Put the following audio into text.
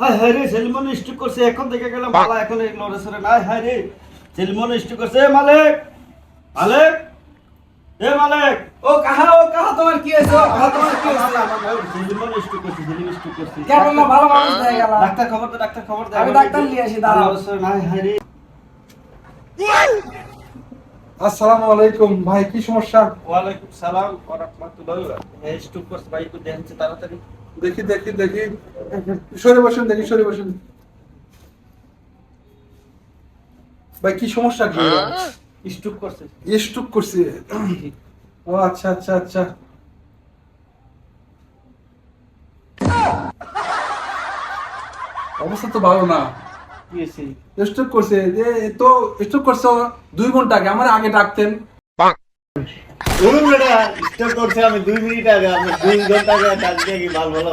হায় হায় রে সেলমন করছে এখন থেকে গেলাম পালা এখন এই নাই হায় রে সেলমন স্টক করছে। মালিক মালিক এ মালিক ও কাহা ও কাহা তোমার কি হয়েছে? ও কাহা তোমার কি হয়েছে? সেলমন করছে সেলমন করছে। কেমন না ভালো মানুষ হয়ে গেল। ডাক্তার খবর দে ডাক্তার খবর দে। আমি ডাক্তার নিয়ে আসি, দাঁড়াও। লড়ে নাই হায় রে। আসসালামু আলাইকুম। ভাই কি সমস্যা? ওয়ালাইকুম সালাম ওয়া রাহমাতুল্লাহ এই স্টক করছে ভাই একটু দেখছে তাড়াতাড়ি। দেখি দেখি দেখি। সরে বসুন দেখি সরে বসুন। ভাই কি সমস্যা কি? স্টক করছে। স্ট্রোক করছে। ও আচ্ছা আচ্ছা আচ্ছা। অবস্থা তো ভালো না। কি হয়েছে স্ট্রোক করছে। যে তো স্ট্রোক করছে দুই ঘণ্টা আগে আমার আগে ডাকতেন। করছে আমি দুই মিনিট আগে আমি দুই ঘণ্টা আগে ডাক দিয়ে কি ভালো ভালো